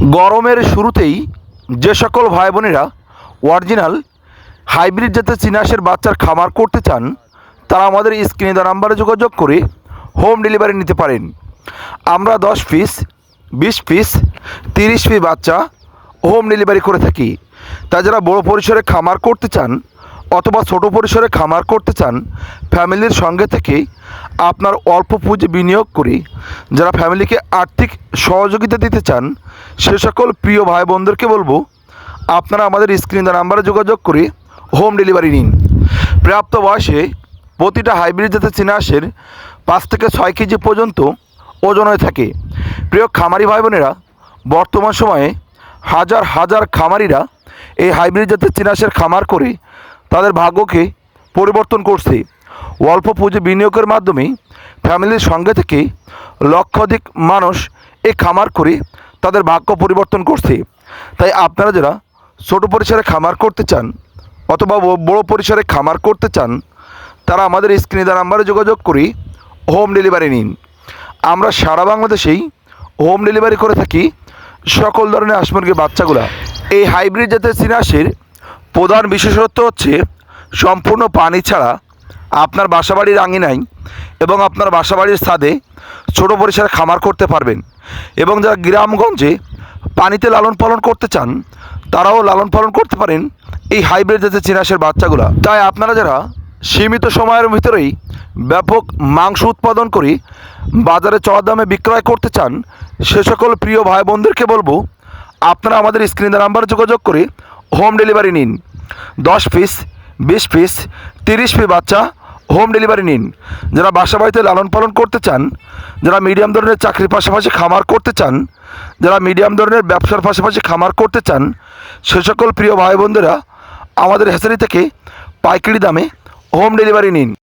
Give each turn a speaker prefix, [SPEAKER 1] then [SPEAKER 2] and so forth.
[SPEAKER 1] গরমের শুরুতেই যে সকল ভাই বোনেরা অরিজিনাল হাইব্রিড জাতের চিনাশের বাচ্চার খামার করতে চান, তারা আমাদের স্ক্রিনে দেওয়া নাম্বারে যোগাযোগ করে হোম ডেলিভারি নিতে পারেন। আমরা দশ পিস বিশ পিস তিরিশ পিস বাচ্চা হোম ডেলিভারি করে থাকি। তা যারা বড় পরিসরে খামার করতে চান অথবা ছোট পরিসরে খামার করতে চান ফ্যামিলির সঙ্গে থেকে আপনার অল্প পুঁজি বিনিয়োগ করে। যারা ফ্যামিলিকে আর্থিক সহযোগিতা দিতে চান, সে সকল প্রিয় ভাই বোনদেরকে বলব, আপনারা আমাদের স্ক্রিন নাম্বারে যোগাযোগ করে হোম ডেলিভারি নিন। প্রাপ্ত বয়সে প্রতিটা হাইব্রিড জাতের চিনাসের পাঁচ থেকে ছয় কেজি পর্যন্ত ওজন হয়ে থাকে। প্রিয় খামারি ভাই বোনেরা বর্তমান সময়ে হাজার হাজার খামারিরা এই হাইব্রিড জাতের চিনাসের খামার করে তাদের ভাগ্যকে পরিবর্তন করছে। অল্প পুঁজি বিনিয়োগের মাধ্যমে ফ্যামিলির সঙ্গে থেকে লক্ষাধিক মানুষ এই খামার করে তাদের ভাগ্য পরিবর্তন করছে। তাই আপনারা যারা ছোট পরিসরে খামার করতে চান অথবা বড় পরিসরে খামার করতে চান, তারা আমাদের স্ক্রিনে দেওয়া নাম্বারে যোগাযোগ করে হোম ডেলিভারি নিন। আমরা সারা বাংলাদেশেই হোম ডেলিভারি করে থাকি সকল ধরনের হাঁস মুরগির বাচ্চাগুলা। এই হাইব্রিড জাতের চিনাসের প্রধান বিশেষত্ব হচ্ছে সম্পূর্ণ পানি ছাড়া আপনার বাসাবাড়ির আঙিনায় এবং আপনার বাসাবাড়ির ছাদে ছোটো পরিসরে খামার করতে পারবেন এবং যারা গ্রামগঞ্জে পানিতে লালন পালন করতে চান, তারাও লালন পালন করতে পারেন এই হাইব্রিড জাতের চিনাসের বাচ্চাগুলা। তাই আপনারা যারা সীমিত সময়ের ভিতরেই ব্যাপক মাংস উৎপাদন করে বাজারে চড়া দামে বিক্রয় করতে চান, সে সকল প্রিয় ভাই বোনদেরকে বলব, আপনারা আমাদের স্ক্রিনে নাম্বারে যোগাযোগ করে হোম ডেলিভারি নিন। দশ পিস বিশ পিস তিরিশ পি বাচ্চা হোম ডেলিভারি নিন। যারা বাসা বাড়িতে লালন পালন করতে চান, যারা মিডিয়াম ধরনের চাকরির পাশাপাশি খামার করতে চান, যারা মিডিয়াম ধরনের ব্যবসার পাশাপাশি খামার করতে চান, সে সকল প্রিয় ভাই বোনদেরা আমাদের হ্যাচারি থেকে পাইকারি দামে হোম ডেলিভারি নিন।